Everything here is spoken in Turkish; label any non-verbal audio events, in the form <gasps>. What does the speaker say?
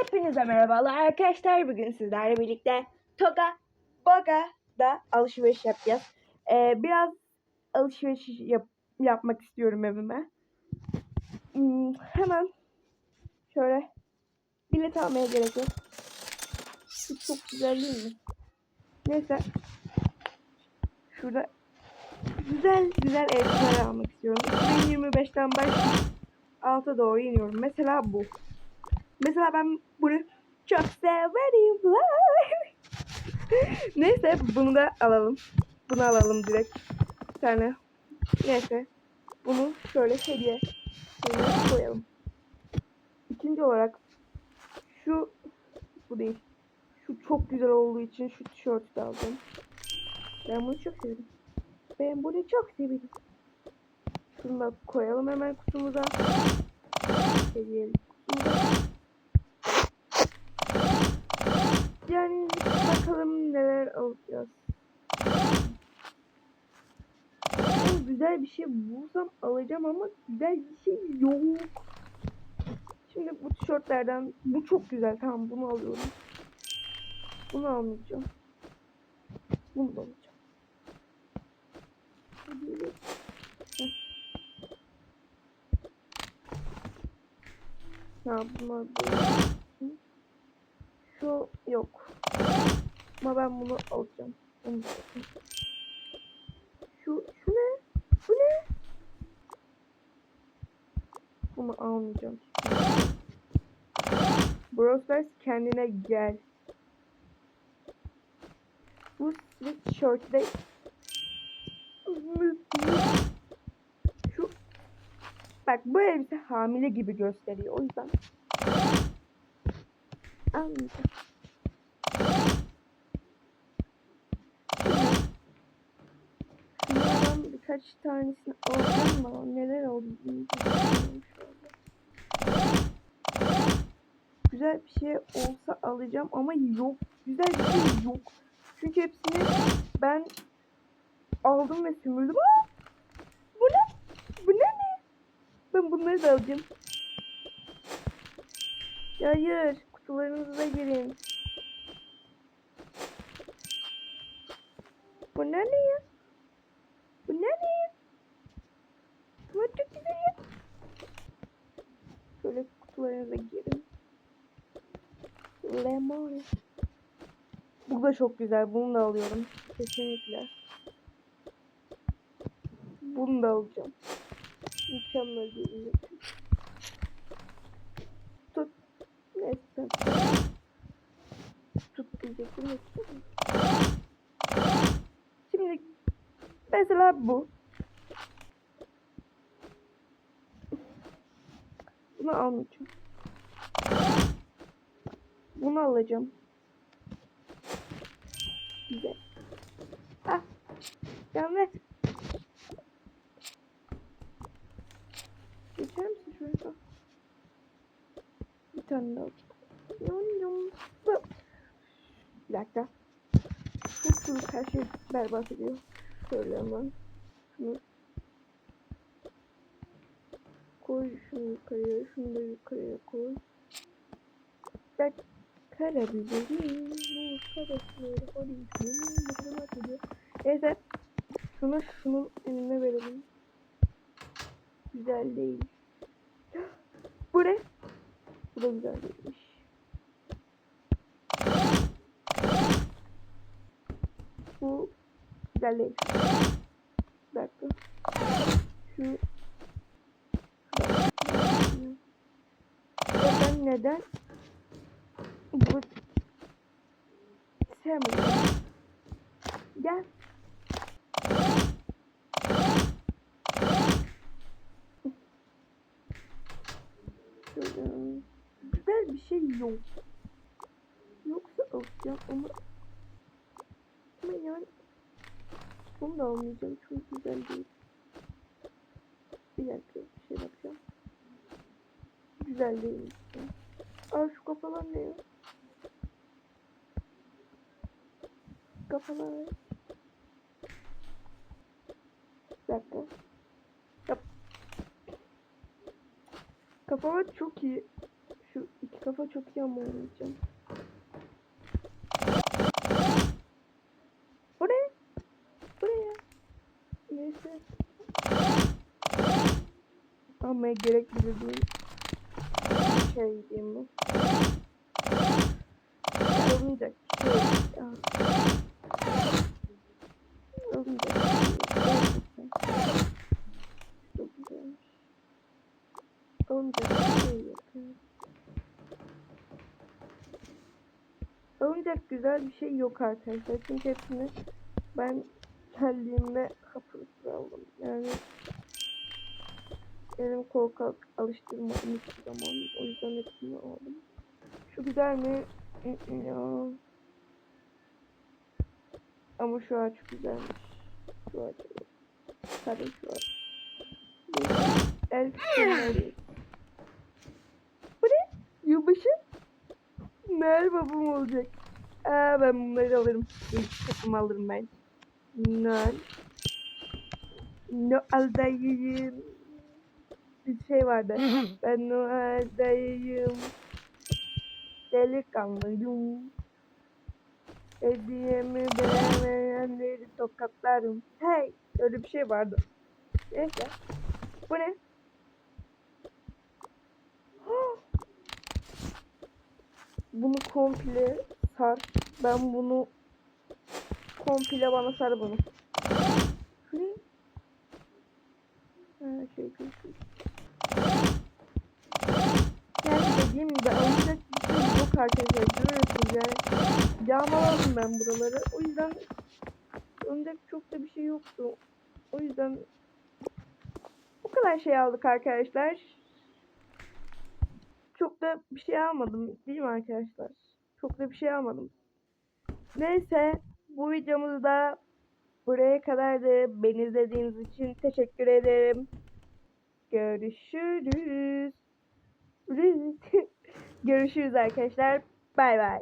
Hepinize merhabalar arkadaşlar. Bugün sizlerle birlikte Toga Boga'da alışveriş yapacağız. Ee, biraz alışveriş yap- yapmak istiyorum evime. Hmm, hemen şöyle bilet almaya gerek yok. Bu çok güzel değil mi? Neyse. Şurada güzel güzel elbiseler almak istiyorum. 2025'ten başlayıp alta doğru iniyorum. Mesela bu. Mesela ben bunu çok severim. <laughs> Neyse bunu da alalım. Bunu alalım direkt. Bir tane. Neyse. Bunu şöyle hediye koyalım. İkinci olarak şu bu değil. Şu çok güzel olduğu için şu tişörtü de aldım. Ben bunu çok seviyorum. Ben bunu çok seviyorum. Şunu da koyalım hemen kutumuza. Hediye kutumuza. Yani bakalım neler alacağız. Ben güzel bir şey bulsam alacağım ama güzel bir şey yok. Şimdi bu tişörtlerden bu çok güzel. Tamam bunu alıyorum. Bunu almayacağım. Bunu da alacağım. Ha bunlar böyle. Şu yok. Ama ben bunu alacağım. Şu, şu ne? Bu ne? Bunu almayacağım. Brosers kendine gel. Bu sweatshirt'de şu bak bu elbise hamile gibi gösteriyor. O yüzden almayacağım. Birkaç tanesini alacağım ama neler anda. Güzel bir şey olsa alacağım ama yok. Güzel bir şey yok. Çünkü hepsini ben aldım ve sömürdüm. Aa! Bu ne? Bu ne mi? Ben bunları da alacağım. Hayır. Kutularınıza girin. Bu ne ne ya? Bu ne ne ya? Bu çok güzel ya. Şöyle kutularınıza girin. Lemon. Bu da çok güzel. Bunu da alıyorum. Kesinlikle. Bunu da alacağım. Mükemmel bir Tut. Neyse. Tut diyecektim. de tutmadım. Şimdi mesela bu. Bunu almayacağım. Bunu alacağım. Güzel. Ah. Canlı. Geçer misin şuraya? Bir tane daha. Yum yum. Bir dakika. Çok çabuk her şey berbat ediyor. Şöyle hemen. Şunu. Koy şunu yukarıya. Şunu da yukarıya koy. Bak. Karabiberim. Bu. Hadi. Berbat ediyor. Neyse. Şunu şunun eline verelim. Güzel değil. <gasps> Bu ne? Bu da güzel değilmiş. Bu değil. Bir dakika. Şu ben neden bu sevmedim. Gel. Şöyle. Güzel bir şey yok. Yoksa alacağım ama yani bunu da almayacağım çünkü güzel değil. Bir dakika bir şey bakacağım. Güzel değil. işte. Aa şu kafalar ne ya? Kafalar. Bir dakika. Yap. Kafalar çok iyi. Şu iki Kafa çok iyi ama oynayacağım. Buraya. Buraya. Neyse. Almaya gerek bile değil. Şey diyeyim bu. Olmayacak. Şey. ya. Olmayacak. Çok güzelmiş. Olmayacak şey. Alınacak güzel bir şey yok arkadaşlar. Çünkü hepsini ben kendimle aldım. Yani benim korkak alıştırmadım hiçbir zaman. O yüzden hepsini aldım. Şu güzel mi? Ya. Ama şu ağaç güzelmiş. Şu ağaç. Sarı şu ağaç. El. <laughs> Bu ne? Yılbaşı? Noel babam olacak. Aa, ben bunları alırım. İlk takımı alırım ben. Noel. Noel dayıyım. Bir şey vardı. Ben Noel dayıyım. Delikanlıyım. Hediyemi beğenmeyenleri tokatlarım. Hey! Öyle bir şey vardı. Neyse. Bu ne? Bunu komple sar. Ben bunu komple bana sar bunu. Şu ne? Ha, şey görüşürüz. Yani dediğim gibi alacak bir şey yok arkadaşlar. Görüyorsunuz yani. Yağmaladım ben buraları. O yüzden alacak çok da bir şey yoktu. O yüzden bu kadar şey aldık arkadaşlar. Çok da bir şey almadım değil mi arkadaşlar? Çok da bir şey almadım. Neyse bu videomuzda buraya kadardı. Beni izlediğiniz için teşekkür ederim. Görüşürüz. <laughs> Görüşürüz arkadaşlar. Bay bay.